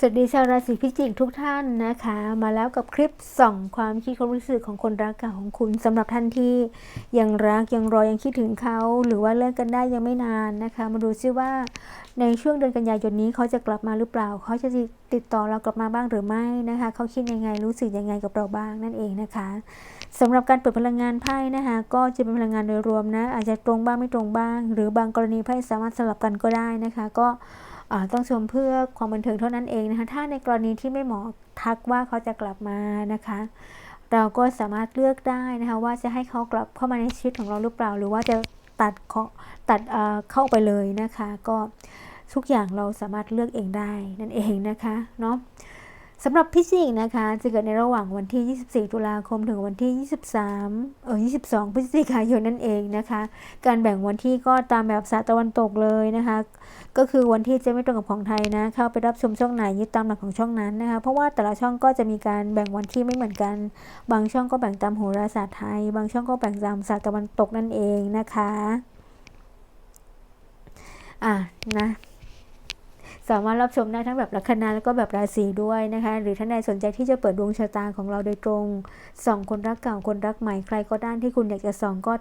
สวัสดีชาวราศีพิจิกทุกท่านนะคะ มาแล้วกับคลิปส่องความคิดความรู้สึกของคนรักเก่าของคุณสำหรับท่านที่ยังรักยังรอยังคิดถึงเขา หรือว่าเลิกกันได้ยังไม่นานนะคะ มาดูซิว่าในช่วงเดือนกันยายนนี้เขาจะกลับมาหรือเปล่า เขาจะติดต่อเรากลับมาบ้างหรือไม่นะคะ เขาคิดยังไงรู้สึกยังไงกับเราบ้างนั่นเองนะคะสำหรับการเปิดพลังงานไพ่นะคะ ก็จะเป็นพลังงานโดยรวมนะอาจจะตรงบ้างไม่ตรงบ้าง หรือบางกรณีไพ่สามารถสลับกันก็ได้นะคะ ก็ ต้องชมเพื่อความบันเทิงเท่านั้นเองนะคะ ถ้าในกรณีที่ไม่เหมาะทักว่าเขาจะกลับมานะคะ เราก็สามารถเลือกได้นะคะว่าจะให้เขากลับเข้ามาในชีวิตของเราหรือเปล่า หรือว่าจะตัดเขาตัดเข้าไปเลยนะคะ ก็ทุกอย่างเราสามารถเลือกเองได้นั่นเองนะคะเนาะ สำหรับพิจิกนะคะ จะเกิดในระหว่างวันที่ 24 ตุลาคมถึงวันที่ 23 เออ 22 พฤศจิกายนนั่นเองนะคะ การแบ่งวันที่ก็ตามแบบสาตะวันตกเลยนะคะ ก็คือวันที่จะไม่ตรงกับของไทยนะ เข้าไปรับชมช่องไหนยึดตามหลักของช่องนั้นนะคะ เพราะว่าแต่ละช่องก็จะมีการแบ่งวันที่ไม่เหมือนกัน บางช่องก็แบ่งตามโหราศาสตร์ไทย บางช่องก็แบ่งตามศาสตร์ตะวันตกนั่นเองนะคะ อะนะ สามารถรับชมได้ทั้งแบบลัคนาแล้วก็แบบราศีด้วยนะคะ หรือท่านใดสนใจที่จะเปิดดวงชะตาของเราโดยตรงส่องคนรักเก่าคนรักใหม่ใครก็ได้ที่คุณอยากจะส่องก็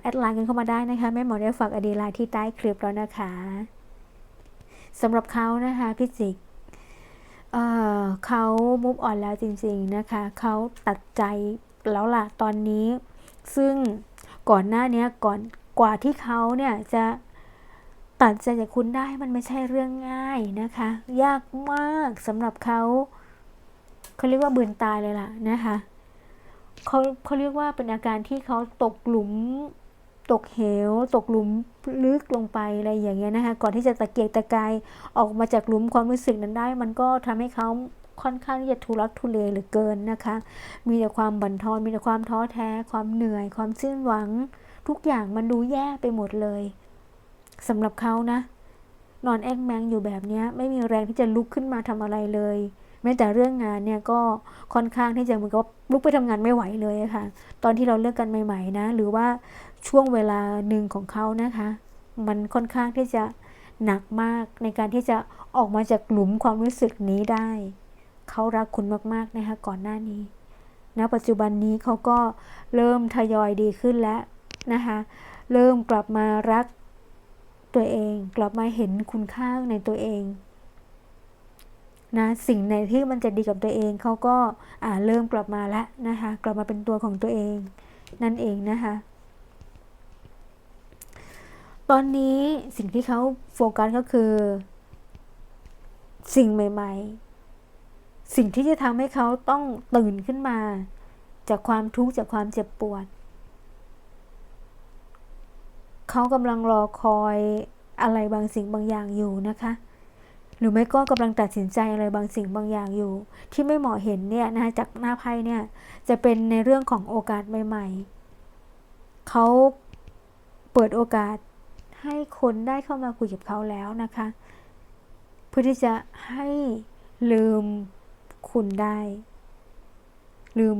แอดไลน์กันเข้ามาได้นะคะแม่หมอได้ฝากอดีไลน์ที่ใต้คลิปแล้วนะคะสำหรับเขานะคะพี่จิกเเขามุฟออนแล้วจริงๆนะคะเขาตัดใจแล้วล่ะตอนนี้ ซึ่งก่อนหน้านี้ก่อนกว่าที่เขาเนี่ยจะ ตัดใจจากคุณได้มันไม่ใช่เรื่องง่ายนะคะ ยากมากสำหรับเขาเขาเรียกว่าเบือนตายเลยล่ะนะคะเขาเขาเรียกว่าเป็นอาการที่เขาตกหลุม ตกเหว ตกหลุมลึกลงไปอะไรอย่างเงี้ยนะคะ ก่อนที่จะตะเกียกตะกายออกมาจากหลุมความรู้สึกนั้นได้ มันก็ทำให้เขาค่อนข้างที่จะทุรักทุเลหรือเกินนะคะ มีแต่ความบั่นทอน มีแต่ความท้อแท้ ความเหนื่อย ความสิ้นหวัง ทุกอย่างมันดูแย่ไปหมดเลย สำหรับเขานะ นอนแอกแมงอยู่แบบนี้ไม่มีแรงที่จะลุกขึ้นมาทำอะไรเลย แม้แต่เรื่องงานเนี่ยก็ค่อนข้างที่จะเหมือนกับลุกไปทำงานไม่ไหวเลยค่ะ ตอนที่เราเลิกกันใหม่ ๆ นะ หรือว่าช่วงเวลาหนึ่งของเขานะคะ มันค่อนข้างที่จะหนักมากในการที่จะออกมาจากหลุมความรู้สึกนี้ได้ เขารักคุณมากๆนะคะก่อนหน้านี้ณนะปัจจุบันนี้เขาก็เริ่มทยอยดีขึ้นแล้วนะคะ เริ่มกลับมารัก ตัวเองกลับมาเห็นคุณค่าในตัวเองนะสิ่งไหนที่มันจะดีกับตัวเองเขาก็อ่าเริ่มกลับมาแล้วนะคะกลับมาเป็นตัวของตัวเอง นั่นเองนะคะตอนนี้สิ่งที่เขาโฟกัสก็คือ สิ่งใหม่ ๆ สิ่งที่จะทำให้เขาต้องตื่นขึ้นมา จากความทุกข์จากความเจ็บปวด เขากำลังรอคอยอะไรบางสิ่งบางอย่างอยู่นะคะ หรือไม่ก็กำลังตัดสินใจอะไรบางสิ่งบางอย่างอยู่ ที่ไม่เหมาะเห็นเนี่ยนะคะจากหน้าไพ่เนี่ยจะเป็นในเรื่องของโอกาสใหม่ๆเขาเปิดโอกาสให้คนได้เข้ามาคุยกับเขาแล้วนะคะ เพื่อที่จะให้ลืมคุณได้ ลืม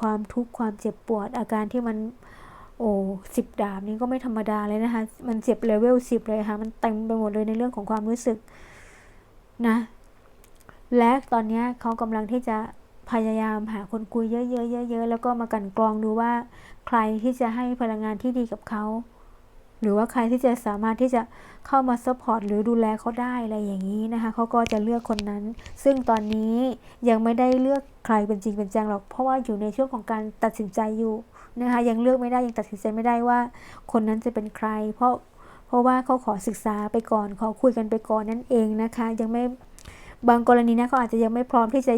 ความทุกข์ความเจ็บปวดอาการที่มัน โอ้สิบดาบนี้ก็ไม่ธรรมดาเลยนะคะ มันเจ็บเลเวลสิบเลยค่ะ มันเต็มไปหมดเลยในเรื่องของความรู้สึกนะ และตอนนี้เขากำลังที่จะพยายามหาคนคุยเยอะๆเยอะๆแล้วก็มากันกรองดูว่าใครที่จะให้พลังงานที่ดีกับเขา หรือว่าใครที่จะสามารถที่จะเข้ามาซัพพอร์ตหรือดูแลเขาได้อะไรอย่างนี้นะคะเขาก็จะเลือกคนนั้น ซึ่งตอนนี้ยังไม่ได้เลือกใครเป็นจริงเป็นจังหรอก เพราะว่าอยู่ในช่วงของการตัดสินใจอยู่ นะคะยังเลือกไม่ได้ยังตัดสินใจไม่ได้ว่า คนนั้นจะเป็นใคร เพราะเพราะว่าเขาขอศึกษาไปก่อน ขอคุยกันไปก่อนนั่นเองนะคะ ยังไม่บางกรณีนะเขาอาจจะยังไม่พร้อมที่จะ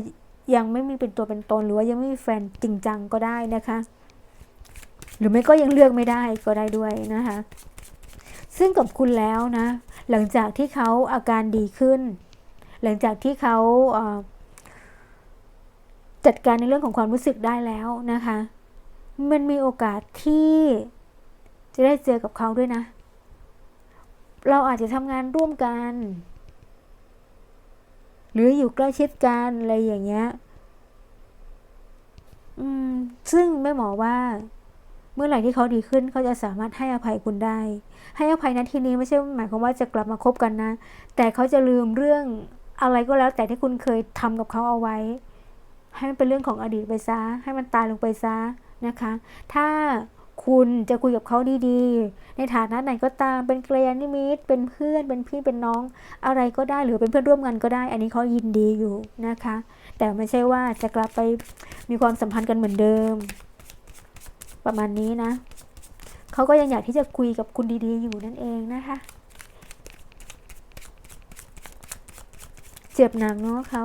ยังไม่มีเป็นตัวเป็นตนหรือว่ายังไม่มีแฟนจริงจังก็ได้นะคะ หรือไม่ก็ยังเลือกไม่ได้ก็ได้ด้วยนะคะ ซึ่งกับคุณแล้วนะ หลังจากที่เขาอาการดีขึ้น หลังจากที่เขาจัดการในเรื่องของความรู้สึกได้แล้วนะคะ มันมีโอกาสที่จะได้เจอกับเขาด้วยนะ เราอาจจะทำงานร่วมกัน หรืออยู่ใกล้ชิดกันอะไรอย่างเงี้ยอืม ซึ่งแม่หมอว่า เมื่อไหร่ที่เขาดีขึ้นเขาจะสามารถให้อภัยคุณได้ ให้อภัยนะทีนี้ไม่ใช่หมายความว่าจะกลับมาคบกันนะ แต่เขาจะลืมเรื่องอะไรก็แล้ว แต่ที่คุณเคยทำกับเขาเอาไว้ ให้มันเป็นเรื่องของอดีตไปซะ ให้มันตายลงไปซะ นะคะ ถ้าคุณจะคุยกับเขาดีๆ ในฐานะไหนก็ตามเป็นเกลยนิมิตเป็นเพื่อนเป็นพี่เป็นน้องอะไรก็ได้หรือเป็นเพื่อนร่วมงานก็ได้ อันนี้เขายินดีอยู่นะคะ แต่ไม่ใช่ว่าจะกลับไปมีความสัมพันธ์กันเหมือนเดิม ประมาณนี้นะเขาก็ยังอยากที่จะคุยกับคุณดีๆ อยู่นั่นเองนะคะเจ็บหนักเนาะเขา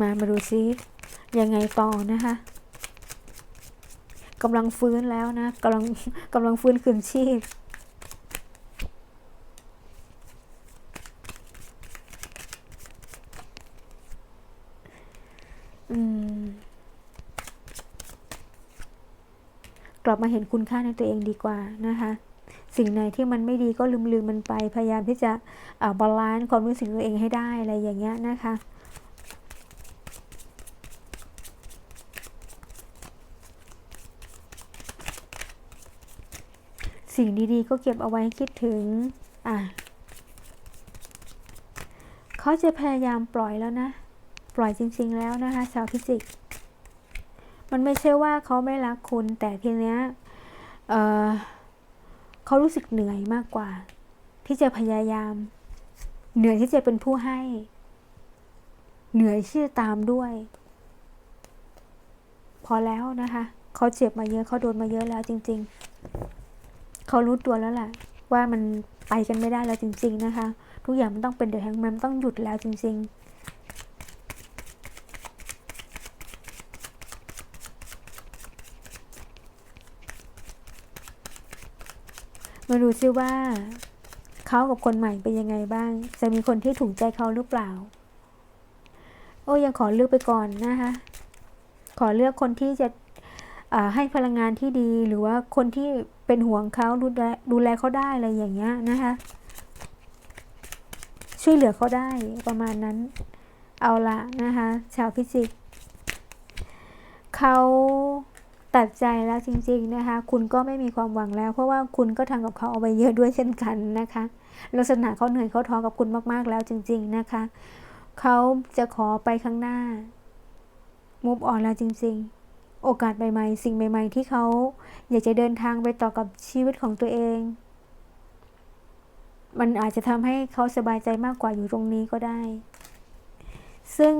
มามาดูซิ ยังไงต่อนะคะกำลังฟื้นแล้วนะกำลังกำลังฟื้นคืนชีพกลับมาเห็นคุณค่าในตัวเองดีกว่านะคะ สิ่งไหนที่มันไม่ดีก็ลืมลืมมันไป พยายามที่จะบาลานซ์ความรู้สึกตัวเองให้ได้อะไรอย่างเงี้ยนะคะ สิ่งดีๆ ก็เก็บเอาไว้คิดถึง อะเขาจะพยายามปล่อยแล้วนะ ปล่อยจริง ๆ แล้วนะคะชาวพิจิก มันไม่ใช่ว่าเขาไม่รักคุณ แต่ทีเนี้ยเเขารู้สึกเหนื่อยมากกว่า ที่จะพยายาม เหนื่อยที่จะเป็นผู้ให้ เหนื่อยที่จะตามด้วย พอแล้วนะคะ เขาเจ็บมาเยอะเขาโดนมาเยอะแล้วจริง ๆ เขารู้ตัวแล้วแหละว่ามันไปกันไม่ได้แล้วจริง ๆ นะคะ ทุกอย่างมันต้องเป็นเดอะแฮงแมนต้องหยุดแล้วจริง ๆมาดูซิว่าเขากับคนใหม่เป็นยังไงบ้าง จะมีคนที่ถูกใจเขาหรือเปล่า โอ้ยังขอเลือกไปก่อนนะคะ ขอเลือกคนที่จะให้พลังงานที่ดีหรือว่าคนที่ เป็นห่วงเขาดูแลดูแลเขาได้อะไรอย่างเงี้ยนะคะ ช่วยเหลือเขาได้ประมาณนั้น เอาละนะคะ ชาวพิจิกเขาตัดใจแล้วจริง ๆนะคะ คุณก็ไม่มีความหวังแล้ว เพราะว่าคุณก็ทำกับเขาเอาไปเยอะด้วยเช่นกันนะคะ ลักษณะเขาเหนื่อยเขาท้อกับคุณมากๆแล้วจริง ๆนะคะ เขาจะขอไปข้างหน้ามุฟออนแล้วจริง ๆ โอกาสใหม่ๆ สิ่งใหม่ ๆ ที่เขาอยากจะเดินทางไปต่อกับชีวิตของตัวเอง มันอาจจะทำให้เขาสบายใจมากกว่าอยู่ตรงนี้ก็ได้ ซึ่ง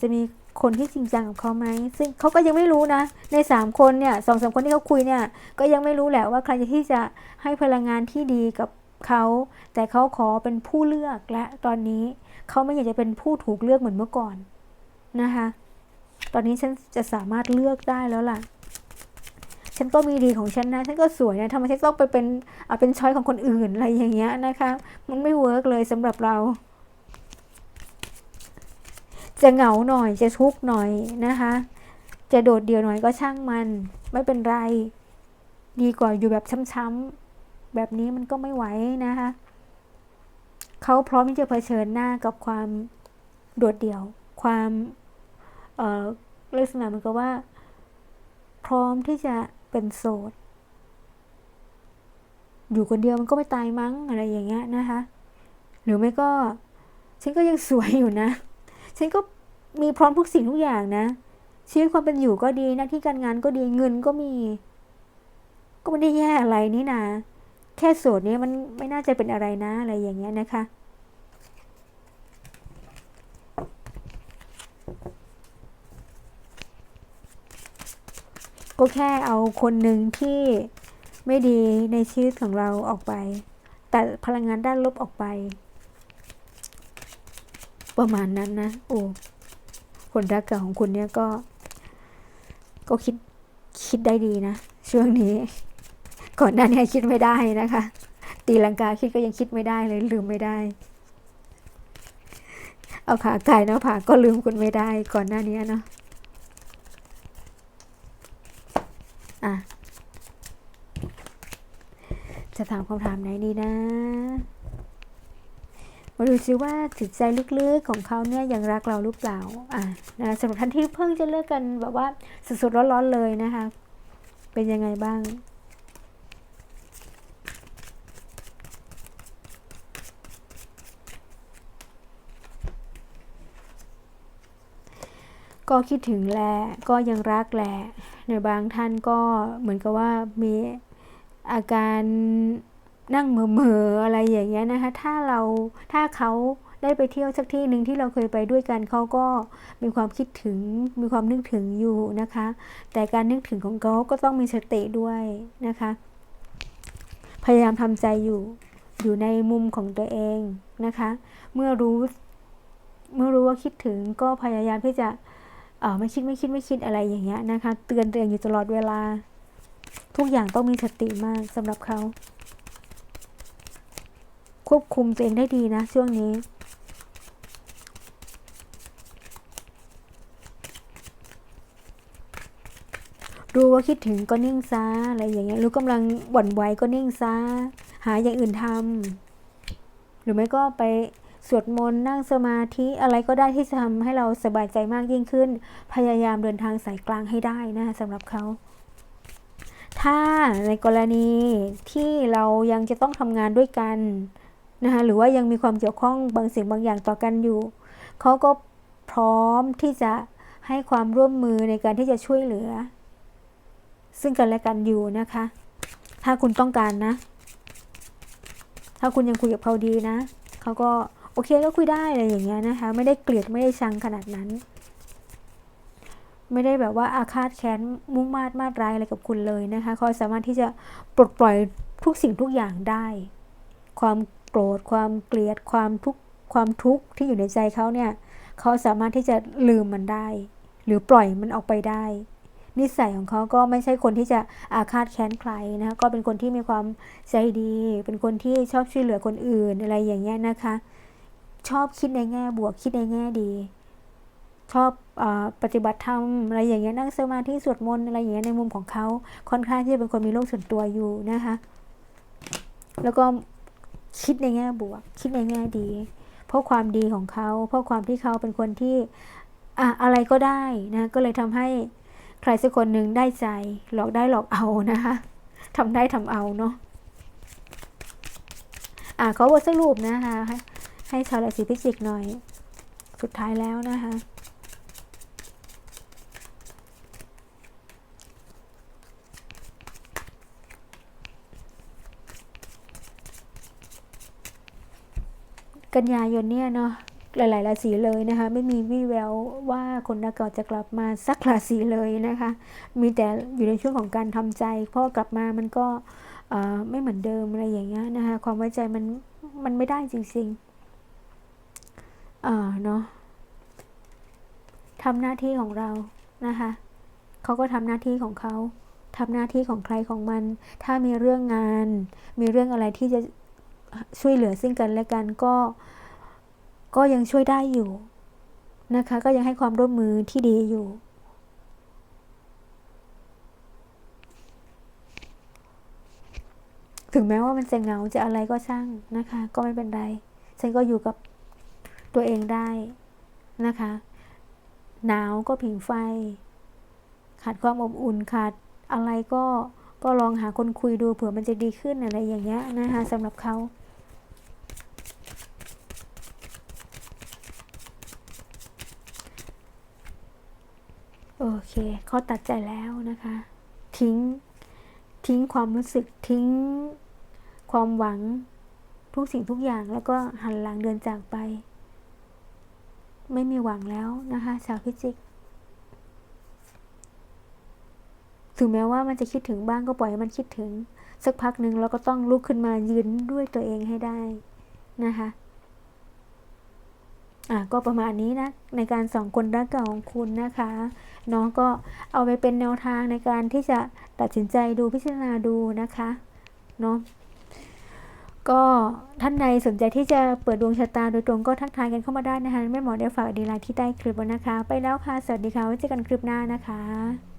จะมีคนที่จริงจังกับเขาไหม ซึ่งเขาก็ยังไม่รู้นะ ในสามคนเนี่ยสองสามคนที่เขาคุยเนี่ย ก็ยังไม่รู้แหละว่าใครที่จะให้พลังงานที่ดีกับเขา แต่เขาขอเป็นผู้เลือกและตอนนี้เขาไม่อยากจะเป็นผู้ถูกเลือกเหมือนเมื่อก่อนนะคะ ตอนนี้ฉันจะสามารถเลือกได้แล้วล่ะ ฉันก็มีดีของฉันนะ ฉันก็สวยนะทำไมฉันต้องไปเป็นเอาเป็นช้อยของคนอื่นอะไรอย่างเงี้ยนะคะ มันไม่เวิร์กเลยสำหรับเรา จะเหงาหน่อย จะทุกข์หน่อยนะคะ จะโดดเดี่ยวหน่อยก็ช่างมัน ไม่เป็นไร ดีกว่าอยู่แบบช้ำๆแบบนี้มันก็ไม่ไหวนะคะเขาพร้อมที่จะเผชิญหน้ากับความโดดเดี่ยว ความ ลักษณะมือนกับว่า พร้อมที่จะเป็นโสด อยู่คนเดียวมันก็ไม่ตายมั้งอะไรอย่างเงี้ยนะคะ หรือไม่ก็ ฉันก็ยังสวยอยู่นะ ฉันก็มีพร้อมทุกสิ่งทุกอย่างนะ ชีวิตความเป็นอยู่ก็ดีหน้าที่การงานก็ดีเงินก็มี ก็ไม่ได้แย่อะไรนี่นะ แค่โสดเนี้มันไม่น่าจะเป็นอะไรนะอะไรอย่างเงี้ยนะคะ ก็แค่เอาคนหนึ่งที่ไม่ดีในชีวิตของเราออกไป แต่พลังงานด้านลบออกไป ประมาณนั้นนะ โอ้คนรักเก่าของคุณเนี่ยก็ ก็คิดคิดได้ดีนะ ช่วงนี้ ก่อนหน้านี้คิดไม่ได้นะคะ ตีลังกาคิดก็ยังคิดไม่ได้เลยลืมไม่ได้ เอาขาไก่นาะผาก็ลืมคุณไม่ได้ก่อนหน้านี้เนาะ อะ จะถามคำถามไหนดีนะมาดูซิว่าจิตใจลึกๆของเขาเนี่ยยังรักเราหรือเปล่า อะนะสำหรับท่านที่เพิ่งจะเลิกกันแบบว่าสดๆร้อนๆเลยนะคะ เป็นยังไงบ้าง ก็คิดถึงแหละก็ยังรักแหละในบางท่านก็เหมือนกับว่ามีอาการนั่งเหม่ออๆอะไรอย่างเงี้ยนะคะ ถ้าเราถ้าเขาได้ไปเที่ยวสักที่หนึ่งที่เราเคยไปด้วยกันเขาก็มีความคิดถึงมีความนึกถึงอยู่นะคะ แต่การนึกถึงของเขาก็ต้องมีสติด้วยนะคะ พยายามทำใจอยู่อยู่ในมุมของตัวเองนะคะ เมื่อรู้เมื่อรู้ว่าคิดถึงก็พยายามที่จะ ไม่คิดไม่คิดไม่คิดอะไรอย่างเงี้ยนะคะ เตือนตัวเองอยู่ตลอดเวลา ทุกอย่างต้องมีสติมากสำหรับเขา ควบคุมตัวเองได้ดีนะช่วงนี้รู้ว่าคิดถึงก็นิ่งซะอะไรอย่างเงี้ยรู้กำลังหวั่นไหวก็นิ่งซะหาอย่างอื่นทำหรือไม่ก็ไป สวดมนต์นั่งสมาธิอะไรก็ได้ที่จะทำให้เราสบายใจมากยิ่งขึ้น พยายามเดินทางสายกลางให้ได้นะคะสำหรับเขาถ้าในกรณีที่เรายังจะต้องทำงานด้วยกันนะคะหรือว่ายังมีความเกี่ยวข้องบางสิ่งบางอย่างต่อกันอยู่ เขาก็พร้อมที่จะให้ความร่วมมือในการที่จะช่วยเหลือ ซึ่งกันและกันอยู่นะคะ ถ้าคุณต้องการนะ ถ้าคุณยังคุยกับเขาดีนะ เขาก็ โอเคก็คุยได้อะไรอย่างเงี้ยนะคะ ไม่ได้เกลียดไม่ได้ชังขนาดนั้น ไม่ได้แบบว่าอาฆาตแค้นมุ่งมาดมาดร้ายอะไรกับคุณเลยนะคะเขาสามารถที่จะปลดปล่อยทุกสิ่งทุกอย่างได้ ความโกรธความเกลียดความทุกความทุกข์ที่อยู่ในใจเขาเนี่ยเขาสามารถที่จะลืมมันได้ หรือปล่อยมันออกไปได้ นิสัยของเขาก็ไม่ใช่คนที่จะอาฆาตแค้นใครนะคะก็เป็นคนที่มีความใจดี เป็นคนที่ชอบช่วยเหลือคนอื่นอะไรอย่างเงี้ยนะคะ ชอบคิดในแง่บวกคิดในแง่ดี ชอบอปฏิบัติธรรมอะไรอย่างเงี้ยนั่งสมาธิสวดมนต์อะไรอย่างเงี้ยในมุมของเขาค่อนข้างที่จะเป็นคนมีโลกส่วนตัวอยู่นะคะ แล้วก็คิดในแง่บวก คิดในแง่ดี เพราะความดีของเขา เพราะความที่เขาเป็นคนที่อะอะไรก็ได้นะก็เลยทำให้ใครสักคนหนึ่งได้ใจ หลอกได้หลอกเอานะคะทำได้ทำเอาเนาะอะเขาบทสรุปนะคะ ให้ชาวราศีพิจิกหน่อย สุดท้ายแล้วนะคะกันยายนเนี่ยเนาะหลายๆราศีเลยนะคะ ไม่มีวี่แววว่าคนดังกล่าจะกลับมาสักราศีเลยนะคะ มีแต่อยู่ในช่วงของการทำใจพราะกลับมามันก็ไม่เหมือนเดิมอะไรอย่างเงี้ยนะคะ ความไว้ใจมันมันไม่ได้จริง ๆ อ่าเนาะทำหน้าที่ของเรานะคะเขาก็ทำหน้าที่ของเขาทำหน้าที่ของใครของมัน ถ้ามีเรื่องงาน มีเรื่องอะไรที่จะช่วยเหลือซึ่งกันและกันก็ ก็ยังช่วยได้อยู่นะคะ ก็ยังให้ความร่วมมือที่ดีอยู่ ถึงแม้ว่ามันจะเหงาจะอะไรก็ช่างนะคะ ก็ไม่เป็นไร ฉันก็อยู่กับ ตัวเองได้นะคะ หนาวก็ผิงไฟ ขาดความอบอุ่นขาดอะไรก็ก็ลองหาคนคุยดูเผื่อมันจะดีขึ้นอะไรอย่างเงี้ยนะคะสำหรับเขาโอเคเขาตัดใจแล้วนะคะ ทิ้ง ทิ้งความรู้สึกทิ้ง ความหวังทุกสิ่งทุกอย่างแล้วก็หันหลังเดินจากไป ไม่มีหวังแล้วนะคะชาวพิจิก ถึงแม้ว่ามันจะคิดถึงบ้างก็ปล่อยให้มันคิดถึง สักพักหนึ่งเราก็ต้องลุกขึ้นมายืนด้วยตัวเองให้ได้นะคะอะก็ประมาณนี้นะในการสองคนรักเก่าของคุณนะคะน้องก็เอาไปเป็นแนวทางในการที่จะตัดสินใจดูพิจารณาดูนะคะเนาะ ก็ท่านใดสนใจที่จะเปิดดวงชะตาโดยตรงก็ทักทายกันเข้ามาได้นะคะแม่หมอได้ฝากดีไลน์ที่ใต้คลิปไว้นะคะ ไปแล้วค่ะ สวัสดีค่ะไว้เจอกันคลิปหน้านะคะ